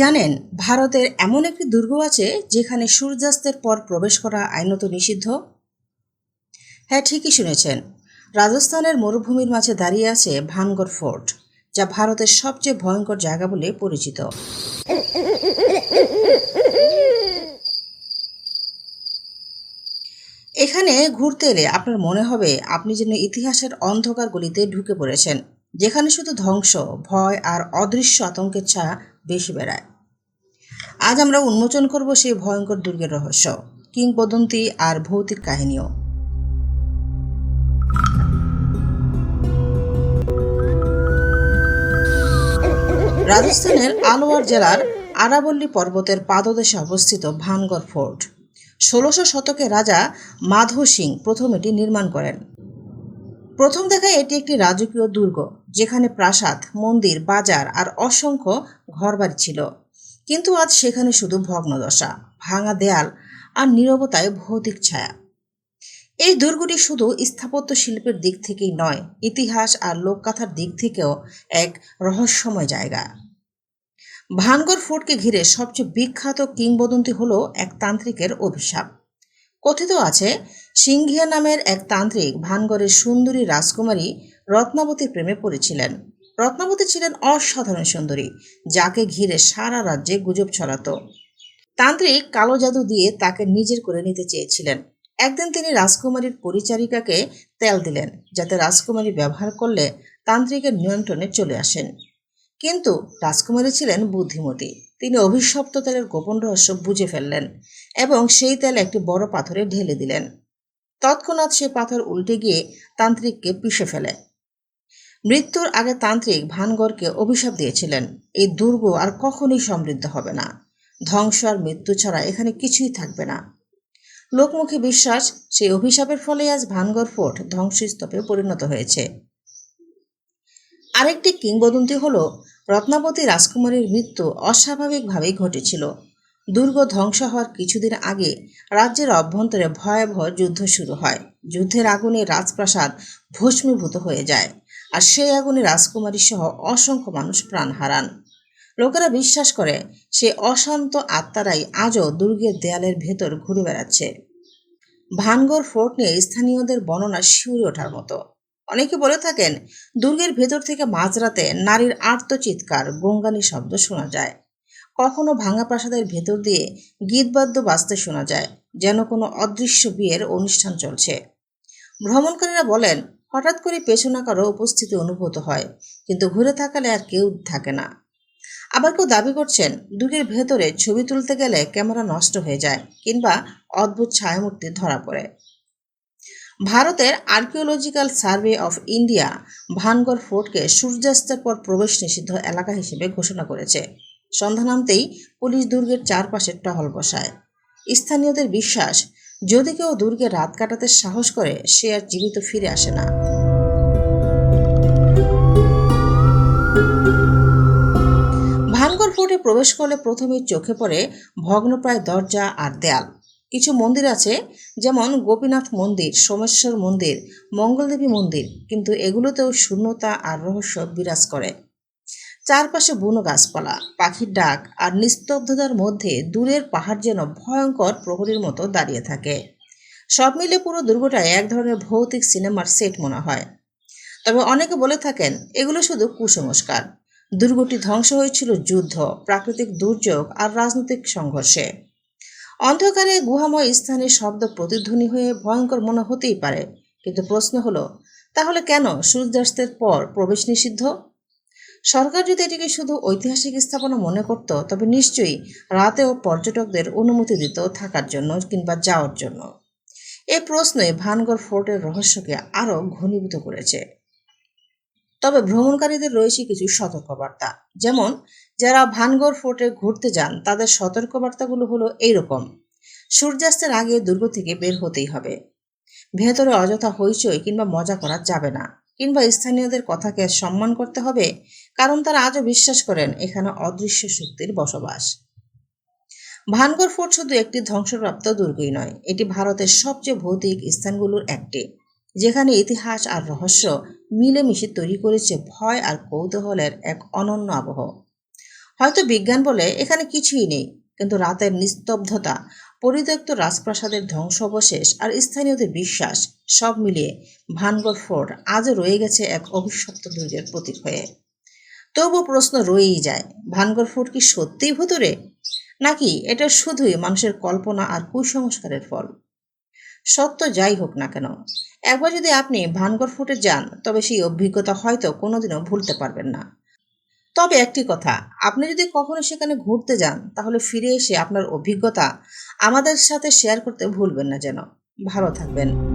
জানেন, ভারতের এমন একটি দুর্গ আছে যেখানে সূর্যাস্তের পর প্রবেশ করা আইনত নিষিদ্ধ? হ্যাঁ ঠিকই শুনেছেন। রাজস্থানের মরুভূমির মাঝে দাঁড়িয়ে আছে ভানগড় ফোর্ট, যা ভারতের সবচেয়ে ভয়ঙ্কর জায়গা বলে পরিচিত। এখানে ঘুরতে এলে আপনার মনে হবে আপনি যেন ইতিহাসের অন্ধকার গলিতে ঢুকে পড়েছেন, যেখানে শুধু ধ্বংস, ভয় আর অদৃশ্য আতঙ্কের ছায়া বেশি বেড়ায়। আজ আমরা উন্মোচন করব সেই ভয়ঙ্কর দুর্গের রহস্য, কিংবদন্তি আর ভৌতিক কাহিনীও। রাজস্থানের আলোয়ার জেলার আরাবল্লী পর্বতের পাদদেশে অবস্থিত ভানগড় ফোর্ট। ষোলোশো শতকে রাজা মাধো সিং প্রথম এটি নির্মাণ করেন। প্রথম দেখায় এটি একটি রাজকীয় দুর্গ, যেখানে প্রাসাদ, মন্দির, বাজার আর অসংখ্য ঘরবাড়ি ছিল। কিন্তু আজ সেখানে শুধু ভগ্নদশা, ভাঙা দেয়াল আর নীরবতায় ভৌতিক ছায়া। এই দুর্গটি শুধু স্থাপত্য শিল্পের দিক থেকেই নয়, ইতিহাস আর লোকগাথার দিক থেকেও এক রহস্যময় জায়গা। ভানগড় ফোর্টকে ঘিরে সবচেয়ে বিখ্যাত কিংবদন্তি হল এক তান্ত্রিকের অভিশাপ। কথিত আছে সিংঘিয়া নামের এক তান্ত্রিক ভানগড়ের সুন্দরী রাজকুমারী রত্নাবতীর প্রেমে পড়েছিলেন। রত্নাবতী ছিলেন অসাধারণ সুন্দরী, যাকে ঘিরে সারা রাজ্যে গুজব ছড়াতো। তান্ত্রিক কালো জাদু দিয়ে তাকে নিজের করে নিতে চেয়েছিলেন। একদিন তিনি রাজকুমারীর পরিচারিকাকে তেল দিলেন, যাতে রাজকুমারী ব্যবহার করলে তান্ত্রিকের নিয়ন্ত্রণে চলে আসেন। কিন্তু রাজকুমারী ছিলেন বুদ্ধিমতী, তিনি অভিশপ্ত তেলের গোপন রহস্য বুঝে ফেললেন এবং সেই তেল একটি বড় পাথরে ঢেলে দিলেন। তৎক্ষণাৎ সে পাথর উল্টে গিয়ে তান্ত্রিককে পিষে ফেলে। মৃত্যুর আগে তান্ত্রিক ভানগড়কে অভিশাপ দিয়েছিলেন। এই দুর্গ আর কখনোই সমৃদ্ধ হবে না। ধ্বংস আর মৃত্যু ছাড়া এখানে কিছুই থাকবে না। লোকমুখে বিশ্বাস, সেই অভিশাপের ফলে আজ ভানগড় ফোর্ট ধ্বংসস্তূপে পরিণত হয়েছে। আরেকটি কিংবদন্তি হলো রত্নাবতী রাজকুমারীর মৃত্যু অস্বাভাবিকভাবেই ঘটেছিল। দুর্গ ধ্বংস হওয়ার কিছুদিন আগে রাজ্যের অভ্যন্তরে ভয়াবহ যুদ্ধ শুরু হয়। যুদ্ধের আগুনে রাজপ্রাসাদ ভস্মীভূত হয়ে যায় আর সেই আগুনে রাজকুমারী সহ অসংখ্য মানুষ প্রাণ হারান। লোকেরা বিশ্বাস করে সে অশান্ত আত্মারাই আজও দুর্গের দেয়ালের ভেতর ঘুরে বেড়াচ্ছে। ভানগড় ফোর্ট নিয়ে স্থানীয়দের বর্ণনা শিউরে ওঠার মতো। অনেকে বলে থাকেন, দুর্গের ভেতর থেকে মাঝরাতে নারীর আর্তচিৎকার গঙ্গানি শব্দ শোনা যায়। কখনো ভাঙা প্রাসাদের ভেতর দিয়ে গীতবাদ্য বাজতে শোনা যায়, যেন কোনো অদৃশ্য বিয়ের অনুষ্ঠান চলছে। ভ্রমণকারীরা বলেন, হঠাৎ করে পেছনে কারও উপস্থিতি অনুভূত হয়, কিন্তু ঘুরে থাকালে আর কেউ থাকে না। আবার কেউ দাবি করছেন, দুর্গের ভেতরে ছবি তুলতে গেলে ক্যামেরা নষ্ট হয়ে যায়, কিংবা অদ্ভুত ছায়ামূর্তি ধরা পড়ে। ভারতের archaeological survey of India Bhangarh ফোর্টকে সূর্যাস্তের পর প্রবেশ নিষিদ্ধ এলাকা হিসেবে ঘোষণা করেছে। সন্ধ্যা নামতেই পুলিশ দুর্গের চারপাশে টহল বসায়। স্থানীয়দের বিশ্বাস, যদি কেউ দুর্গে রাত কাটাতে সাহস করে, সে আর জীবিত ফিরে আসে না। ভানগড় ফোর্টে প্রবেশ করলে প্রথমেই চোখে পড়ে ভগ্নপ্রায় দরজা আর দেয়াল। কিছু মন্দির আছে, যেমন গোপীনাথ মন্দির, সোমেশ্বর মন্দির, মঙ্গলদেবী মন্দির, কিন্তু এগুলোতেও শূন্যতা আর রহস্য বিরাজ করে। চারপাশে বুনো গাছপালা, পাখির ডাক আর নিস্তব্ধতার মধ্যে দূরের পাহাড় যেন ভয়ঙ্কর প্রহরীর মতো দাঁড়িয়ে থাকে। সব মিলে পুরো দুর্গটায় এক ধরনের ভৌতিক সিনেমার সেট মনে হয়। তবে অনেকে বলে থাকেন, এগুলো শুধু কুসংস্কার। দুর্গটি ধ্বংস হয়েছিল যুদ্ধ, প্রাকৃতিক দুর্যোগ আর রাজনৈতিক সংঘর্ষে। অন্ধকারে গুহাময় স্থানে শব্দ প্রতিধ্বনি হয়ে ভয়ঙ্কর মনে হতেই পারে, কিন্তু প্রশ্ন হলো, তাহলে কেন সূর্যাস্তের পর প্রবেশ নিষিদ্ধ? সরকার যদি এটিকে শুধু ঐতিহাসিক স্থাপনা মনে করত, তবে নিশ্চয়ই রাতেও পর্যটকদের অনুমতি দিত থাকার জন্য কিংবা যাওয়ার জন্য। এই প্রশ্নে ভানগড় ফোর্টের রহস্যকে আরও ঘনীভূত করেছে। তবে ভ্রমণকারীদের রয়েছে কিছু সতর্কবার্তা। যেমন, যারা ভানগড় ফোর্টে ঘুরতে যান, তাদের সতর্কবার্তাগুলো হলো এইরকম, সূর্যাস্তের আগে দুর্গ থেকে বের হতেই হবে। ভেতরে অযথা হইচই কিংবা মজা করা যাবে না। কিংবা স্থানীয়দের কথাকে সম্মান করতে হবে, কারণ তারা আজও বিশ্বাস করেন এখানে অদৃশ্য শক্তির বসবাস। ভানগড় ফোর্ট শুধু একটি ধ্বংসপ্রাপ্ত দুর্গই নয়, এটি ভারতের সবচেয়ে ভৌতিক স্থানগুলোর একটি, যেখানে ইতিহাস আর রহস্য মিলেমিশে তৈরি করেছে ভয় আর কৌতূহলের এক অনন্য আবহ। হয়তো বিজ্ঞান বলে এখানে কিছুই নেই, কিন্তু রাতের নিস্তব্ধতা পরিত্যক্ত রাজপ্রাসাদের ধ্বংসাবশেষ আর স্থানীয়দের বিশ্বাস, সব মিলিয়ে ভানগড় ফোর্ট আজও রয়ে গেছে এক অভিশপ্ত দুর্গের প্রতীক হয়ে। তবু প্রশ্ন রয়েই যায়, ভানগড় ফোর্ট কি সত্যিই ভুতুরে? নাকি এটা শুধুই মানুষের কল্পনা আর কুসংস্কারের ফল? সত্য যাই হোক না কেন, একবার যদি আপনি ভানগড় ফোর্টে যান, তবে সেই অভিজ্ঞতা হয়তো কোনোদিনও ভুলতে পারবেন না। তবে একটি কথা, আপনি যদি কখনো সেখানে ঘুরতে যান, তাহলে ফিরে এসে আপনার অভিজ্ঞতা আমাদের সাথে শেয়ার করতে ভুলবেন না যেন। ভালো থাকবেন।